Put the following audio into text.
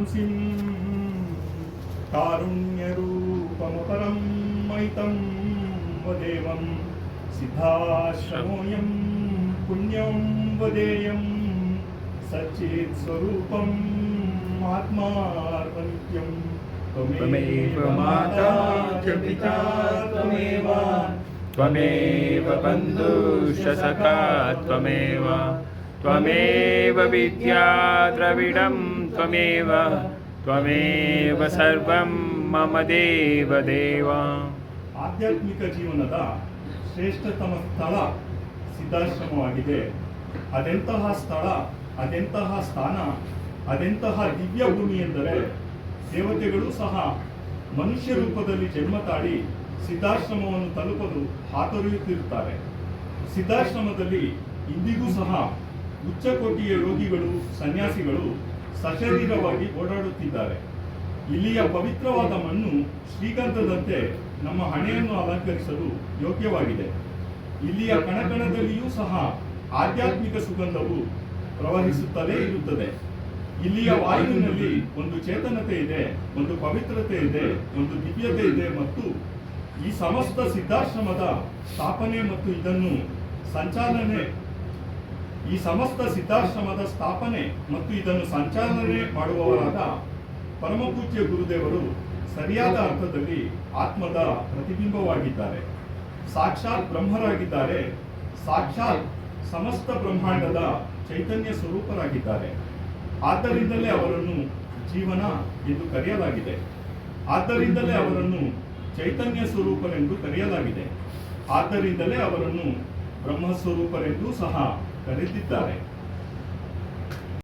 विध्वंसिं कारुण्यरूपमपरं मयितं वदेवं सिद्धाश्रमोऽयं पुण्यं वदेयं सच्चेत्स्वरूपम् आत्मार्पणित्यं त्वमेव माता च पिता त्वमेव त्वमेव बन्धुश त्वमेव त्वमेव विद्या द्रविडं त्वमेव त्वमेव सर्वं मम देव देव ಆಧ್ಯಾತ್ಮಿಕ ಜೀವನದ ಶ್ರೇಷ್ಠತಮ ಸ್ಥಳ ಸಿದ್ಧಾಶ್ರಮವಾಗಿದೆ ಅದೆಂತಹ ಸ್ಥಳ ಅದೆಂತಹ ಸ್ಥಾನ ಅದೆಂತಹ ದಿವ್ಯ ಭೂಮಿ ಎಂದರೆ ದೇವತೆಗಳು ಸಹ ಮನುಷ್ಯ ರೂಪದಲ್ಲಿ ಜನ್ಮ ತಾಳಿ ಸಿದ್ಧಾಶ್ರಮವನ್ನು ತಲುಪಲು ಹಾತೊರೆಯುತ್ತಿರುತ್ತಾರೆ ಸಿದ್ಧಾಶ್ರಮದಲ್ಲಿ ಇಂದಿಗೂ ಸಹ ಉಚ್ಚಕೋಟಿಯ ರೋಗಿಗಳು, ಸನ್ಯಾಸಿಗಳು ಸಶರೀರವಾಗಿ ಓಡಾಡುತ್ತಿದ್ದಾರೆ. ಇಲ್ಲಿಯ ಪವಿತ್ರವಾದ ಮಣ್ಣು ಶ್ರೀಗಂಧದಂತೆ ನಮ್ಮ ಹಣೆಯನ್ನು ಅಲಂಕರಿಸಲು ಯೋಗ್ಯವಾಗಿದೆ. ಇಲ್ಲಿಯ ಕಣಕಣದಲ್ಲಿಯೂ ಸಹ ಆಧ್ಯಾತ್ಮಿಕ ಸುಗಂಧವು ಪ್ರವಹಿಸುತ್ತಲೇ ಇರುತ್ತದೆ. ಇಲ್ಲಿಯ ವಾಯುವಿನಲ್ಲಿ ಒಂದು ಚೇತನತೆ ಇದೆ, ಒಂದು ಪವಿತ್ರತೆ ಇದೆ, ಒಂದು ದಿವ್ಯತೆ ಇದೆ ಮತ್ತು ಈ ಸಮಸ್ತ ಸಿದ್ಧಾಶ್ರಮದ ಸ್ಥಾಪನೆ ಮತ್ತು ಇದನ್ನು ಸಂಚಾಲನೆ ಈ ಸಮಸ್ತ ಸಿದ್ಧಾಶ್ರಮದ ಸ್ಥಾಪನೆ ಮತ್ತು ಇದನ್ನು ಸಂಚಾಲನೆ ಮಾಡುವವರಾದ ಪರಮಪೂಜ್ಯ ಗುರುದೇವರು ಸರಿಯಾದ ಅರ್ಥದಲ್ಲಿ ಆತ್ಮದ ಪ್ರತಿಬಿಂಬವಾಗಿದ್ದಾರೆ. ಸಾಕ್ಷಾತ್ ಬ್ರಹ್ಮರಾಗಿದ್ದಾರೆ. ಸಾಕ್ಷಾತ್ ಸಮಸ್ತ ಬ್ರಹ್ಮಾಂಡದ ಚೈತನ್ಯ ಸ್ವರೂಪರಾಗಿದ್ದಾರೆ. ಆದ್ದರಿಂದಲೇ ಅವರನ್ನು ಜೀವನ ಎಂದು ಕರೆಯಲಾಗಿದೆ. ಆದ್ದರಿಂದಲೇ ಅವರನ್ನು ಚೈತನ್ಯ ಸ್ವರೂಪನೆಂದು ಕರೆಯಲಾಗಿದೆ. ಆದ್ದರಿಂದಲೇ ಅವರನ್ನು ಬ್ರಹ್ಮಸ್ವರೂಪರೆಂದೂ ಸಹ ಕರೆದಿದ್ದಾರೆ